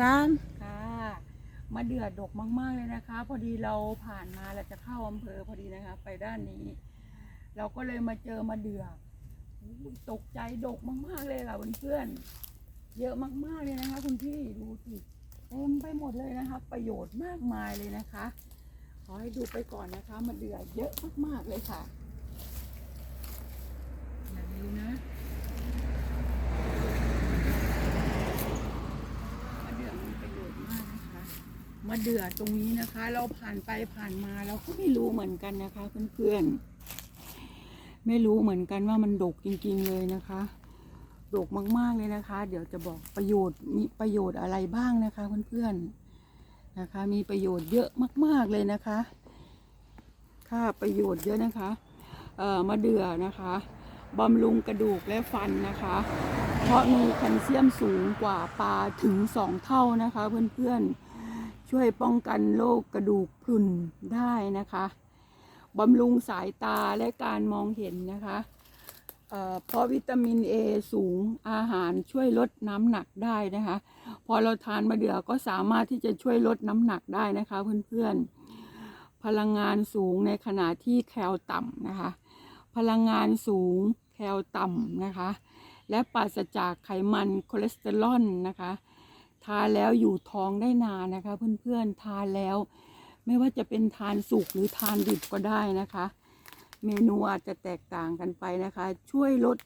สามค่ะ มาเดือดดกมากๆเลยนะคะ พอดีเราผ่านมาเราจะเข้าอำเภอพอดีนะคะ ไปด้านนี้ เราก็เลยมาเจอมาเดือดตกใจดกมากๆเลยค่ะเพื่อนๆเยอะมากๆเลยนะคะ คุณพี่ดูสิเต็มไปหมดเลยนะคะ ประโยชน์มากมายเลยนะคะ ขอให้ดูไปก่อนนะคะมาเดือดเยอะมากๆเลยค่ะอย่าลืมนะ มะเดื่อมีประโยชน์มากนะคะ มะเดื่อตรงนี้นะคะ เราผ่านไปผ่านมาเราก็ไม่รู้เหมือนกันนะคะ เพื่อนๆ ไม่รู้เหมือนกันว่ามันดกจริง ๆ เลยนะคะดกมากๆเลยนะคะ เดี๋ยวจะบอกประโยชน์มีประโยชน์อะไรบ้างนะคะ เพื่อนๆนะคะ มีประโยชน์เยอะมาก ๆเลยนะคะค่ะประโยชน์เยอะนะคะเอ่อมะเดื่อนะคะบำรุงกระดูกและฟันนะคะ เพราะมีแคลเซียมสูงกว่าปลาถึงสองเท่านะคะ เพื่อนๆ ช่วยป้องกันโรคกระดูกพรุนได้นะคะบำรุงสายตาและการมองเห็นนะคะเอ่อเพราะวิตามิน A สูงอาหารช่วยลดน้ำหนักได้นะคะ พอเราทานมะเดื่อก็สามารถที่จะช่วยลดน้ำหนักได้นะคะเพื่อนๆ พลังงานสูงในขณะที่แคลต่ำนะคะ พลังงานสูงแคลต่ำนะคะ และปราศจากไขมันคอเลสเตอรอลนะคะ ทานแล้วอยู่ท้องได้นานนะคะ เพื่อนๆทานแล้ว ไม่ว่าจะเป็นทานสุกหรือทานดิบก็ได้นะคะ เมนูอาจจะแตกต่างกันไปนะคะ ช่วยลด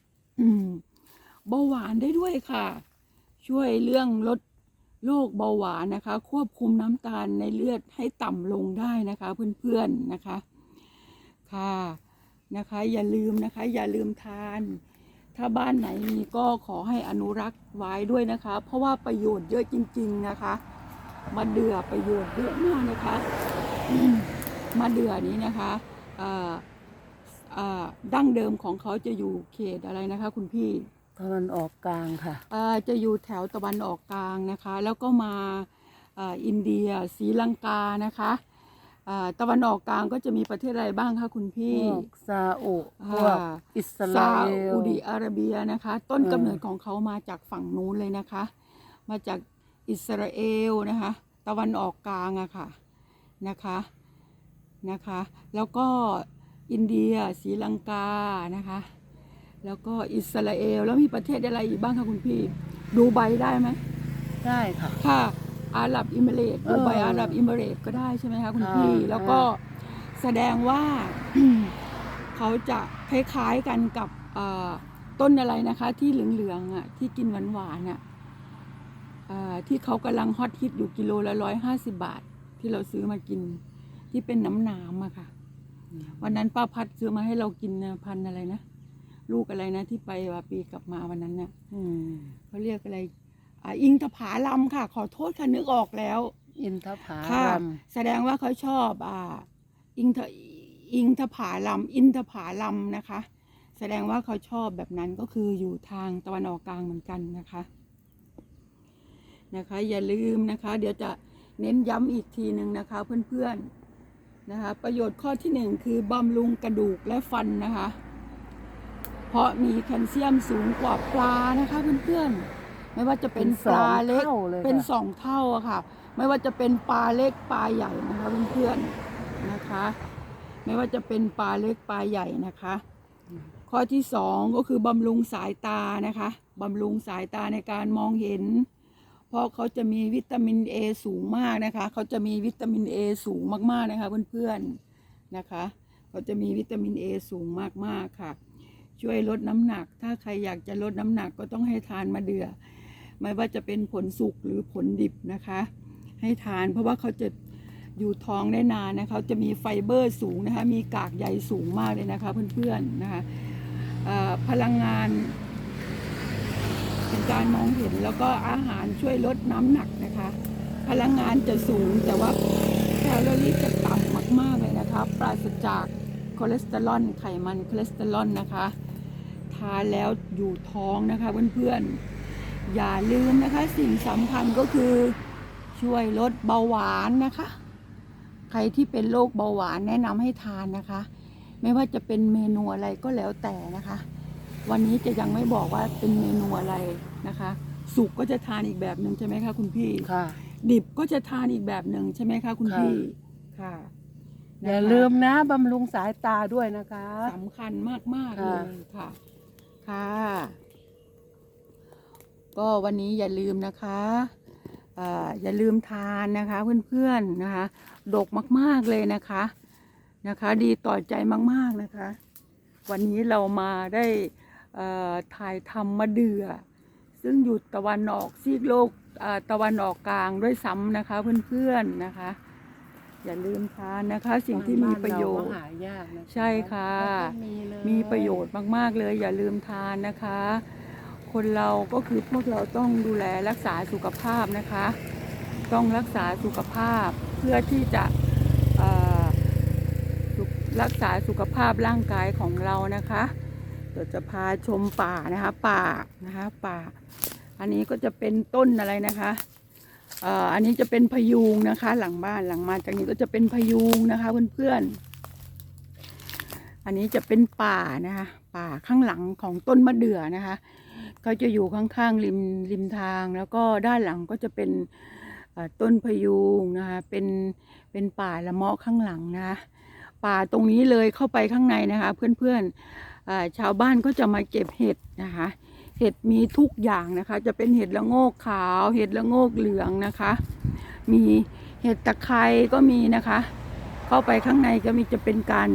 เบาหวานได้ด้วยค่ะ ช่วยเรื่องลดโรคเบาหวานนะคะ ควบคุมน้ำตาลในเลือดให้ต่ำลงได้นะคะ เพื่อนๆนะคะค่ะนะคะ อย่าลืมนะคะ อย่าลืมทาน ถ้าบ้านไหนมีก็ขอให้อนุรักษ์ไว้ด้วยนะคะ เพราะว่าประโยชน์เยอะจริง ๆนะคะมะเดื่อประโยชน์เยอะมากนะคะมะเดื่อนี้นะคะเอ่อเอ่อดั้งเดิมของเขาจะอยู่เขตอะไรนะคะ คุณพี่ตะวันออกกลางค่ะเอ่อจะอยู่แถวตะวันออกกลางนะคะ แล้วก็มาเอ่ออินเดียศรีลังกานะคะเอ่อตะวันออกกลางก็จะมีประเทศอะไรบ้างคะคุณพพี่ วกซาอุพวกอ่า อิสซาราเอล อุดิอาระเบียนะคะ ต้นเออกำเนิดของเขามาจากฝั่งนู้นเลยนะคะ มาจากอิสราเอลนะคะ ตะวันออกกลางอะค่ะนะคะนะคะ แล้วก็อินเดียศรีลังกานะคะ แล้วก็อิสราเอลแล้วมีประเทศอะไรอีกบ้างคะคุณพี่ดูใบได้ไหม ได้ค่ะ ค่ะ อาหรับอิมิเรตเอดูอใบอาหรับอิมิเรตก็ได้ใช่ไหมคะคุณค่ะพี่ แล้วก็ค่ะแสดงว่าเขาจะคล้ายๆกันกับเอ่อต้นอะไรนะคะ ที่เหลืองๆอะที่กินหวานๆอะเอ่อที่เขากำลังฮอตฮิตอยู่กิโลละร้อยห้าสิบาท ที่เราซื้อมากิน ที่เป็นน้ำน้ำๆอะค่ะ วันนั้นป้าพัดซื้อมาให้เรากินนะพันธุ์อะไรนะลูกอะไรนะที่ไปวาปีกลับมาวันนั้นน่ะอืมเขาเรียกอะไร อ่าอิงทผาลำค่ะ ขอโทษค่ะนึกออกแล้ว อินทผาค่ะ ลัมแสดงว่าเขาชอบอ่าอิงทอิงทผาลำอินทผาลำนะคะ แสดงว่าเขาชอบแบบนั้นก็คืออยู่ทางตะวันออกกลางเหมือนกันนะคะนะคะ อย่าลืมนะคะ เดี๋ยวจะเน้นย้ำอีกทีหนึ่งนะคะเพื่อนๆนะคะ ประโยชน์ข้อที่หนึ่งคือบำรุงกระดูกและฟันนะคะ เพราะมีแคลเซียมสูงกว่าปลานะคะเพื่อนๆ ไม่ว่าจะเป็นปลาเล็กท่เลยเป็นค่ะสองเท่าอะค่ะ ไม่ว่าจะเป็นปลาเล็กปลาใหญ่นะคะเพื่อนๆนะคะ ไม่ว่าจะเป็นปลาเล็กปลาใหญ่นะคะ ข้อที่สองก็คือบำรุงสายตานะคะบำรุงสายตาในการมองเห็น เพราะเขาจะมีวิตามิน A สูงมากนะคะเขาจะมีวิตามิน A สูงมากๆนะคะเพื่อนๆนะคะเขาจะมีวิตามิน A สูงมากๆค่ะ ช่วยลดน้ำหนัก ถ้าใครอยากจะลดน้ำหนักก็ต้องให้ทานมะเดื่อ ไม่ว่าจะเป็นผลสุกหรือผลดิบนะคะ ให้ทานเพราะว่าเขาจะอยู่ท้องได้นานนะคะเขาจะมีไฟเบอร์สูงนะคะ มีกากใยสูงมากเลยนะคะเพื่อนๆนะคะพลังงานเป็นการมองเห็นแล้วก็อาหารช่วยลดน้ำหนักนะคะ พลังงานจะสูงแต่ว่าแคลอรี่จะต่ำมากๆเลยนะคะ ปราศจากคอเลสเตอรอลไขมันคอเลสเตอรอลนะคะ ทานแล้วอยู่ท้องนะคะเพื่อนๆ อย่าลืมนะคะสิ่งสำคัญก็คือช่วยลดเบาหวานนะคะ ใครที่เป็นโรคเบาหวานแนะนำให้ทานนะคะ ไม่ว่าจะเป็นเมนูอะไรก็แล้วแต่นะคะ วันนี้จะยังไม่บอกว่าเป็นเมนูอะไรนะคะ สุกก็จะทานอีกแบบหนึ่งใช่ไหมคะคุณพี่ค่ะ ดิบก็จะทานอีกแบบหนึ่งใช่ไหมคะคุณค่ะพี่ค่ะอย่านะคะลืมนะบำรุงสายตาด้วยนะคะสำคัญมากๆเลค่ะยค่ะ ค่ะ ก็วันนี้อย่าลืมนะคะอ่าอย่าลืมทานนะคะเพื่อนๆนะคะ ดกมากๆเลยนะคะนะคะ ดีต่อใจมากๆนะคะ วันนี้เรามาได้เอ่อถ่ายทำมะเดื่อซึ่งอยู่ตะวันออกซีกโลกอ่าตะวันออกกลางด้วยซ้ำนะคะเพื่อนๆนะคะ อย่าลืมทานนะคะ สิ่งที่มีประโยชน์บ้านเราก็หายากนะคะใช่ค่ะไม่ค่อยมีเลยมีประโยชน์มากๆเลย อย่าลืมทานนะคะ คนเราก็คือพวกเราต้องดูแลรักษาสุขภาพนะคะ ต้องรักษาสุขภาพเพื่อที่จะรักษาสุขภาพร่างกายของเรานะคะเดี๋ยวจะพาชมป่านะคะ ป่านะคะป่า อันนี้ก็จะเป็นต้นอะไรนะคะเอ่ออันนี้จะเป็นพยุงนะคะ หลังบ้านหลังมาจากนี้ก็จะเป็นพยุงนะคะเพื่อนๆอันนี้จะเป็นป่านะคะ ป่าข้างหลังของต้นมะเดื่อนะคะ เขาจะอยู่ข้างๆริมริมทาง แล้วก็ด้านหลังก็จะเป็นต้นพยูงนะคะเป็นเป็นป่าละเมาะข้างหลังนะคะป่าตรงนี้เลยเข้าไปข้างในนะคะ เพื่อนๆชาวบ้านก็จะมาเก็บเห็ดนะคะ เห็ดมีทุกอย่างนะคะ จะเป็นเห็ดละโงกขาว เห็ดละโงกเหลืองนะคะ มีเห็ดตะไคร้ก็มีนะคะ เข้าไปข้างในก็มีจะเป็นการ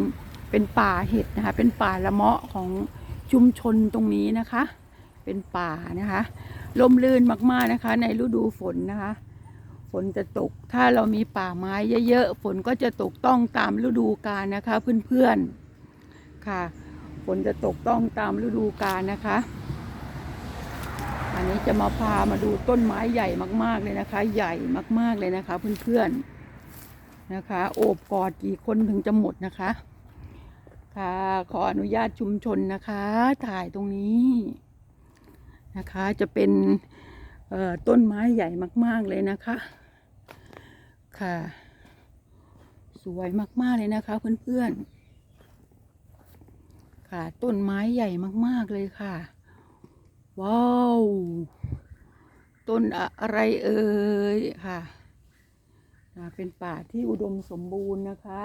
เป็นป่าเห็ดนะคะ เป็นป่าละเมาะของชุมชนตรงนี้นะคะ เป็นป่านะคะลมลื่นมากๆนะคะ ในฤดูฝนนะคะ ฝนจะตกถ้าเรามีป่าไม้เยอะๆฝนก็จะตกต้องตามฤดูกาลนะคะ เพื่อนๆค่ะ ฝนจะตกต้องตามฤดูกาลนะคะ อันนี้จะมาพามาดูต้นไม้ใหญ่มากๆเลยนะคะ ใหญ่มากๆเลยนะคะ เพื่อนๆนะคะ โอบกอดกี่คนถึงจะหมดนะคะค่ะขออนุญาตชุมชนนะคะ ถ่ายตรงนี้ นะคะ จะเป็นต้นไม้ใหญ่มาก ๆเลยนะคะ ค่ะ สวยมาก ๆ เลยนะคะเพื่อนๆ ค่ะ ต้นไม้ใหญ่มาก ๆ เลยค่ะ ว้าว ต้นอะไรเอ่ยค่ะเป็นป่าที่อุดมสมบูรณ์นะคะ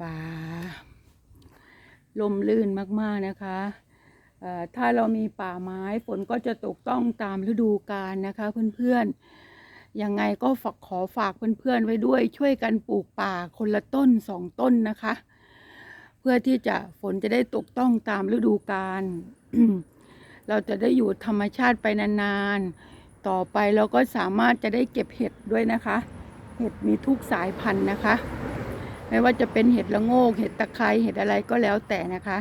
ป่า ลมลื่นมาก ๆ นะคะ ถ้าเรามีป่าไม้ฝนก็จะตกต้องตามฤดูกาลนะคะเพื่อนๆ ยังไงก็ฝากขอฝากเพื่อนๆไว้ด้วยช่วยกันปลูกป่าคนละต้นสองต้นนะคะ เพื่อที่จะฝนจะได้ตกต้องตามฤดูกาลเราจะได้อยู่ธรรมชาติไปนานๆ ต่อไปเราก็สามารถจะได้เก็บเห็ดด้วยนะคะ เห็ดมีทุกสายพันธุ์นะคะ ไม่ว่าจะเป็นเห็ดละโงก เห็ดตะไคร้เห็ดอะไรก็แล้วแต่นะคะ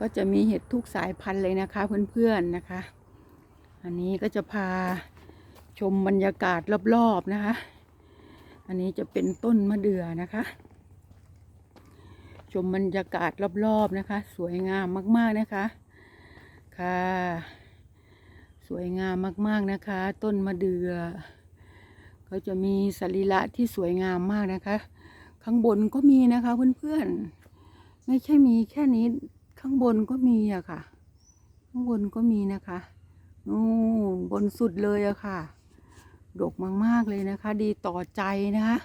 ก็จะมีเห็ดทุกสายพันธุ์เลยนะคะเพื่อนๆนะคะ อันนี้ก็จะพาชมบรรยากาศรอบๆนะคะ อันนี้จะเป็นต้นมะเดื่อนะคะ ชมบรรยากาศรอบๆนะคะ สวยงามมากๆนะคะค่ะ สวยงามมากๆนะคะ ต้นมะเดือ่อเขาจะมีสรีระที่สวยงามมากนะคะ ข้างบนก็มีนะคะเพื่อนๆไม่ใช่มีแค่นี้ ข้างบนก็มีอะค่ะ ข้างบนก็มีนะคะนู่นบนสุดเลยอะค่ะ ดกมาก ๆ เลยนะคะ ดีต่อใจนะคะ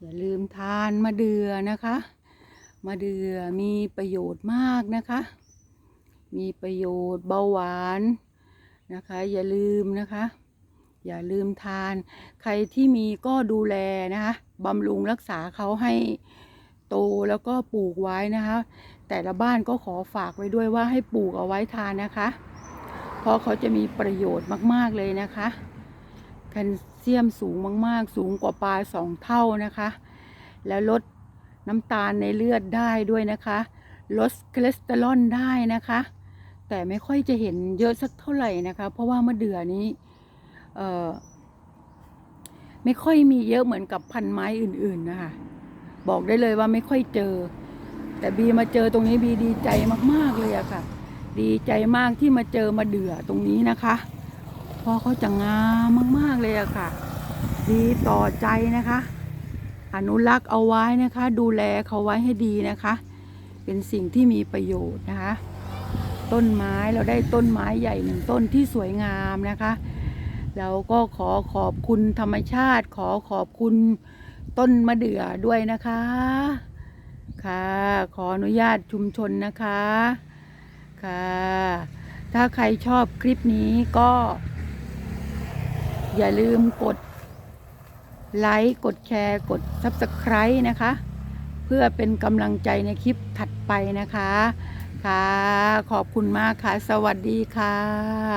อย่าลืมทานมะเดื่อนะคะ มะเดื่อมีประโยชน์มากนะคะ มีประโยชน์เบาหวานนะคะ อย่าลืมนะคะ อย่าลืมทาน ใครที่มีก็ดูแลนะคะบำรุงรักษาเขาให้โตแล้วก็ปลูกไว้นะคะ แต่ละบ้านก็ขอฝากไว้ด้วยว่าให้ปลูกเอาไว้ทานนะคะ เพราะเขาจะมีประโยชน์มากๆเลยนะคะแคลเซียมสูงมาก ๆ สูงกว่าปลาสองเท่านะคะ แล้วลดน้ำตาลในเลือดได้ด้วยนะคะ ลดคอเลสเตอรอลได้นะคะ แต่ไม่ค่อยจะเห็นเยอะสักเท่าไหร่นะคะ เพราะว่ามะเดื่อนี้ไม่ค่อยมีเยอะเหมือนกับพันไม้อื่น ๆ นะคะ บอกได้เลยว่าไม่ค่อยเจอ แต่บีมาเจอตรงนี้บีดีใจมากๆเลยอะค่ะ ดีใจมากที่มาเจอมาเดือตรงนี้นะคะเพราะเขาจะงามมาก ๆ เลยอะค่ะ ดีต่อใจนะคะ อนุรักษ์เอาไว้นะคะ ดูแลเขาไว้ให้ดีนะคะ เป็นสิ่งที่มีประโยชน์นะคะ ต้นไม้เราได้ต้นไม้ใหญ่หนึ่งต้นที่สวยงามนะคะ เราก็ขอขอบคุณธรรมชาติ ขอขอบคุณต้นมะเดื่อด้วยนะคะ ค่ะ ขออนุญาตชุมชนนะคะ ค่ะ ถ้าใครชอบคลิปนี้ก็ อย่าลืมกดไลค์กดแชร์ กด Subscribe นะคะ เพื่อเป็นกำลังใจในคลิปถัดไปนะคะ ค่ะ ขอบคุณมากค่ะ สวัสดีค่ะ